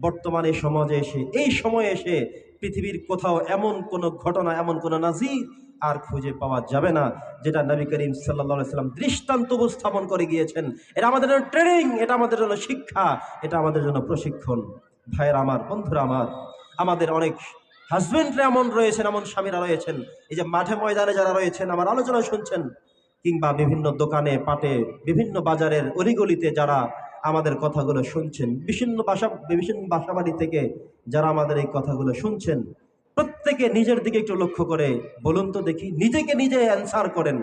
বর্তমানে সমাজে এসে, এই সময়ে এসে পৃথিবীর কোথাও এমন কোনো ঘটনা, এমন কোনো নাজির আর খুঁজে পাওয়া যাবে না, যেটা নবী করিম সাল্লা সাল্লাম দৃষ্টান্ত উপস্থাপন করে গিয়েছেন। এটা আমাদের জন্য ট্রেনিং এটা আমাদের জন্য শিক্ষা, এটা আমাদের জন্য প্রশিক্ষণ। ভাইয়ের আমার, বন্ধুরা আমার, আমাদের অনেক হাজবেন্ডরা এমন রয়েছেন, এমন স্বামীরা রয়েছেন, এই যে মাঠে ময়দানে যারা রয়েছেন, আমার আলোচনা শুনছেন, কিংবা বিভিন্ন দোকানে, পাটে, বিভিন্ন বাজারের অলিগলিতে যারা আমাদের কথাগুলো শুনছেন। বিভিন্ন বাসা বিভিন্ন বাসাবাড়ি থেকে যারা আমাদের এই কথাগুলো শুনছেন, প্রত্যেকে নিজের দিকে একটু লক্ষ্য করে বলুন তো দেখি, নিজেকে নিজে অ্যান্সার করেন।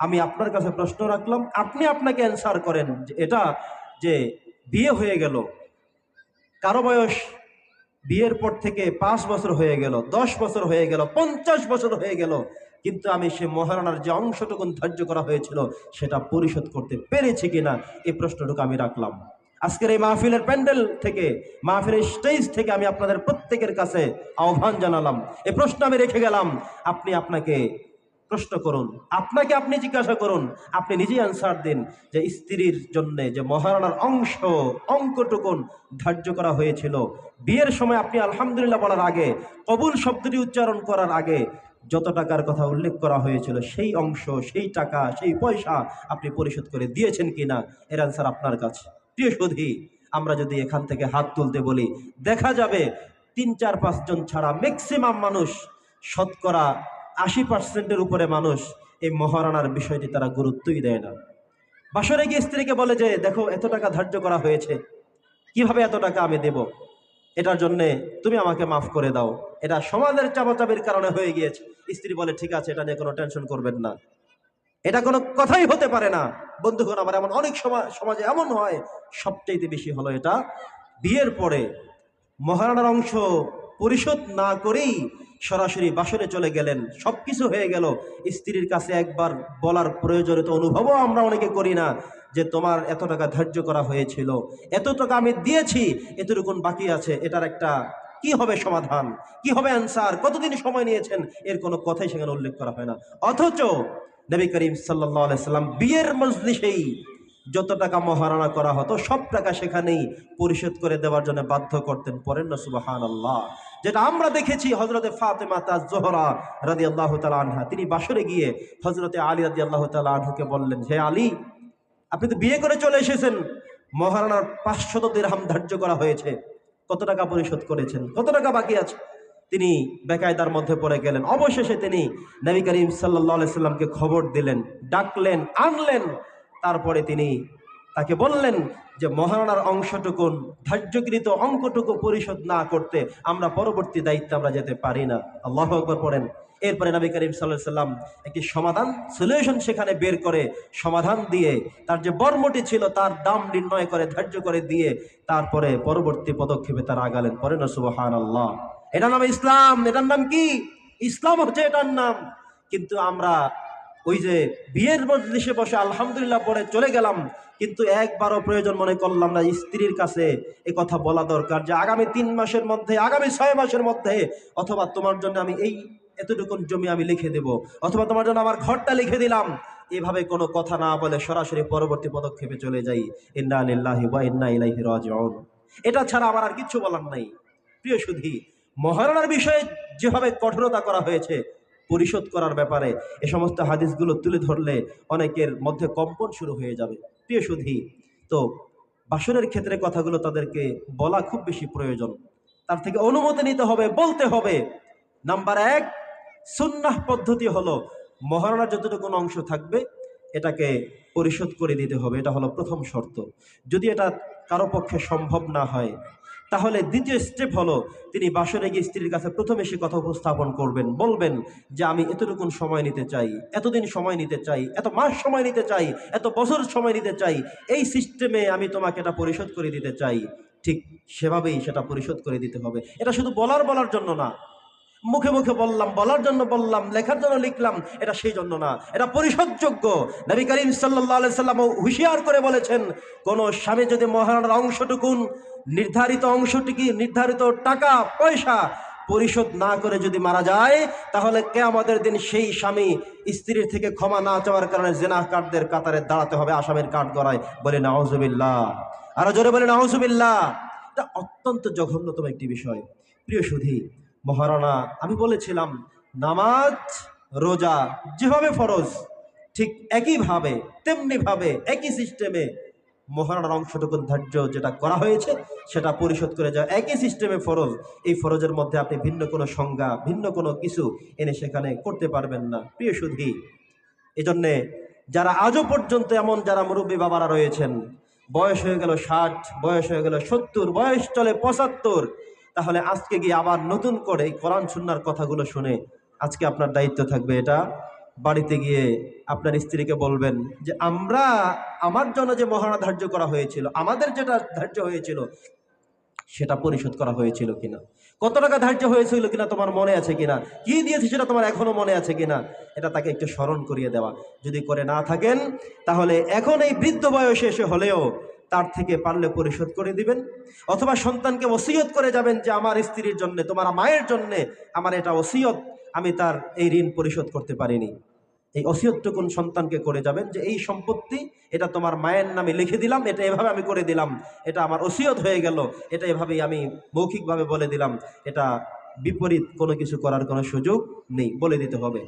আমি আপনার কাছে প্রশ্ন রাখলাম, আপনি আপনাকে অ্যান্সার করেন এটা যে বিয়ে হয়ে গেল, কারও বয়স বিয়ের পর থেকে পাঁচ বছর হয়ে গেল, দশ বছর হয়ে গেল, পঞ্চাশ বছর হয়ে গেল কিন্তু আমি সে মহারানার যে অংশটুকুন ধার্য করা হয়েছিল, সেটা পরিশোধ করতে পেরেছি কিনা এই প্রশ্নটুকু আমি রাখলাম। আজকের এই মাহফিলের প্যান্ডেল থেকে, মাহফিলের স্টেজ থেকে আমি আপনাদের প্রত্যেকের কাছে আহ্বান জানালাম। এ প্রশ্ন আমি রেখে গেলাম, আপনি আপনাকে প্রশ্ন করুন, আপনাকে আপনি জিজ্ঞাসা করুন, আপনি নিজেই অ্যান্সার দিন যে স্ত্রীর জন্য যে মহারানার অংশ, অঙ্কটুকুন ধার্য করা হয়েছিল। বিয়ের সময় আপনি আলহামদুলিল্লাহ বলার আগে, কবুল শব্দটি উচ্চারণ করার আগে যত টাকার কথা উল্লেখ করা হয়েছিল, সেই অংশ, সেই টাকা, সেই পয়সা আপনি পরিশোধ করে দিয়েছেন কিনা, এর অ্যান্সার আপনার কাছে। প্রিয় সুধী, আমরা যদি এখান থেকে হাত তুলতে বলি, দেখা যাবে তিন, চার পাঁচজন ছাড়া ম্যাক্সিমাম মানুষ, শতকরা আশি পার্সেন্টের উপরে মানুষ এই মহারানার বিষয়টি তারা গুরুত্বই দেয় না। বাসরে গিয়ে স্ত্রীকে বলে যে, দেখো, এত টাকা ধার্য করা হয়েছে। কীভাবে এত টাকা আমি দেব? এটার জন্যে তুমি আমাকে মাফ করে দাও। এটা সমাজের চাপাচাপির কারণে হয়ে গিয়েছে। স্ত্রী বলে, ঠিক আছে, এটা নিয়ে কোনো টেনশন করবেন না। এটা কোনো কথাই হতে পারে না। বন্ধুগণ, আমার এমন অনেক সমাজে এমন হয় সবচেয়েতে বেশি হলো এটা। বিয়ের পরে মহারানার অংশ পরিশোধ না করেই সরাসরি বাসরে চলে গেলেন। সব কিছু হয়ে গেল। স্ত্রীর কাছে একবার বলার প্রয়োজনীয় অনুভবও আমরা অনেকে করি না যে তোমার এত টাকা ধার্য করা হয়েছিল। এত টাকা আমি দিয়েছি এতটুকুন বাকি আছে, এটার একটা কি হবে সমাধান? কি হবে অ্যান্সার কতদিন সময় নিয়েছেন? এর কোনো কথাই সেখানে উল্লেখ করা হয় না। অথচ নবী করিম সাল্লাহ সাল্লাম বিয়ের মজলিসেই যত টাকা মহারণা করা হতো, সব টাকা সেখানেই পরিশোধ করে দেওয়ার জন্য বাধ্য করতেন পরেন না সুবাহান আল্লাহ যেটা আমরা দেখেছি হজরতে ফাতেমা তাজ জোহরা রাদি আল্লাহ তালা আনহা, তিনি বাসরে গিয়ে হজরতে আলী রাদি আল্লাহ তালা আনহুকে বললেন, হে আলী, আপনি তো বিয়ে করে চলে এসেছেন। মহারানার পাঁচশত দিরহাম ধার্য করা হয়েছে। কত টাকা পরিশোধ করেছেন? কত টাকা বাকি আছে? তিনি বেকায়দার মধ্যে পড়ে গেলেন। অবশেষে তিনি নবী করিম সাল্লাহ সাল্লামকে খবর দিলেন, ডাকলেন, আনলেন। তারপরে তিনি তাকে বললেন যে মহারানার অংশটুকুন, ধার্যকৃত অঙ্কটুকু পরিশোধ না করতে আমরা পরবর্তী দায়িত্বে আমরা যেতে পারি না। আল্লাহ একবার পড়েন। এরপরে নবী করিম সাল্লাহ সাল্লাম একটি সমাধান সলিউশন সেখানে বের করে সমাধান দিয়ে তার যে বর্মটি ছিল তার দাম নির্ণয় করে, ধার্য করে দিয়ে তারপরে পরবর্তী পদক্ষেপে তারা আগালেন। পরে না সুবহান আল্লাহ এটার নাম ইসলাম। এটার নাম কি? ইসলাম হচ্ছে এটার নাম। কিন্তু আমরা ওই যে বিয়ের মজলিসে বসে আলহামদুলিল্লাহ পরে চলে গেলাম, কিন্তু একবারও প্রয়োজন মনে করলাম না স্ত্রীর কাছে এ কথা বলা দরকার যে আগামী তিন মাসের মধ্যে, আগামী ছয় মাসের মধ্যে, অথবা তোমার জন্য আমি এই এতটুকুন জমি আমি লিখে দেব, অথবা তোমার জন্য আমার ঘরটা লিখে দিলাম। এভাবে কোনো কথা না বলে সরাসরি পরবর্তী পদক্ষেপে চলে যাই। ইন্না আলিল্লাহি ওয়া ইন্না এটা ছাড়া আমার আর কিচ্ছু বলার নাই। প্রিয় সুধী, মহারণার বিষয়ে যেভাবে কঠোরতা করা হয়েছে পরিশোধ করার ব্যাপারে এ সমস্ত হাদিসগুলো তুলে ধরলে অনেকের মধ্যে কম্পন শুরু হয়ে যাবে। প্রিয় সুধী, তো বাসনের ক্ষেত্রে কথাগুলো তাদেরকে বলা খুব বেশি প্রয়োজন। তার থেকে অনুমতি নিতে হবে, বলতে হবে। নাম্বার এক, সুন্নাহ পদ্ধতি হলো মহারণার যতটুকু অংশ থাকবে, এটাকে পরিশোধ করে দিতে হবে। এটা হলো প্রথম শর্ত। যদি এটা কারও পক্ষে সম্ভব না হয় তাহলে দ্বিতীয় স্টেপ হলো, তিনি বাসরে গিয়ে স্ত্রীর কাছে প্রথমে সে কথা উপস্থাপন করবেন, বলবেন যে, আমি এতটুকুন সময় নিতে চাই, এতদিন সময় নিতে চাই, এত মাস সময় নিতে চাই, এত বছর সময় নিতে চাই, এই সিস্টেমে আমি তোমাকে এটা পরিশোধ করে দিতে চাই। ঠিক সেভাবেই সেটা পরিশোধ করে দিতে হবে। এটা শুধু বলার বলার জন্য না মুখে মুখে বললাম, বলার জন্য বললাম, লেখার জন্য লিখলাম, এটা সেই জন্য না। এটা পরিশোধযোগ্য। নবী করিম সাল্লাহ সাল্লাম হুঁশিয়ার করে বলেছেন, কোন স্বামী যদি মহারণার অংশটুকুন, নির্ধারিত অংশটিকে নির্ধারিত টাকা, পয়সা পরিশোধ না করে যদি মারা যায়, তাহলে কে আমাদের দিন সেই স্বামী স্ত্রীর থেকে ক্ষমা না চাওয়ার কারণে জেনা কাঠদের কাতারে দাঁড়াতে হবে, আসামের কাঠ গড়ায়। বলে নাহজুবিল্লাহ আরও জোরে বলে নাহজুবিল্লাহ এটা অত্যন্ত জঘন্যতম একটি বিষয়। প্রিয় সুধী মহারানা আমি বলেছিলাম, নামাজ, রোজা যেভাবে ফরজ, ঠিক একইভাবে তেমনিভাবে একই সিস্টেমে মহারানার অংশটুকুন ধার্য যেটা করা হয়েছে, সেটা পরিশোধ করে যাওয়া একই সিস্টেমে ফরজ, এই ফরজের মধ্যে আপনি ভিন্ন কোনো সংজ্ঞা, ভিন্ন কোনো কিছু এনে সেখানে করতে পারবেন না। প্রিয় সুধী, এজন্যে যারা আজও পর্যন্ত এমন যারা মুরব্বী বাবারা রয়েছেন, বয়স হয়ে গেল ষাট, বয়স হয়ে গেল সত্তর, বয়স চলে পঁচাত্তর তাহলে আজকে গিয়ে আবার নতুন করে এই কোরআন সুন্নার কথাগুলো শুনে আজকে আপনার দায়িত্ব থাকবে এটা। বাড়িতে গিয়ে আপনার স্ত্রীকে বলবেন যে, আমরা, আমার জন্য যে মহারণা ধার্য করা হয়েছিল, আমাদের যেটা ধার্য হয়েছিল, সেটা পরিশোধ করা হয়েছিল কিনা? কত টাকা ধার্য হয়েছিল কিনা তোমার মনে আছে কিনা? কি দিয়েছে সেটা তোমার এখনও মনে আছে কিনা? এটা তাকে একটু স্মরণ করিয়ে দেওয়া। যদি করে না থাকেন, তাহলে এখন এই বৃদ্ধ বয়সে এসে হলেও তার থেকে পারলে পরিশোধ করে দিবেন। অথবা সন্তানকে ওসিয়ত করে যাবেন যে, আমার স্ত্রীর জন্য, তোমার মায়ের জন্যে আমার এটা ওসিয়ত, আমি তার এই ঋণ পরিশোধ করতে পারিনি। এই অসিয়তটুকুন সন্তানকে করে যাবেন যে, এই সম্পত্তি, এটা তোমার মায়ের নামে লিখে দিলাম, এটা এভাবে আমি করে দিলাম, এটা আমার ওসিয়ত হয়ে গেল, এটা এভাবেই আমি মৌখিকভাবে বলে দিলাম, এটা বিপরীত কোনো কিছু করার কোনো সুযোগ নেই। বলে দিতে হবে।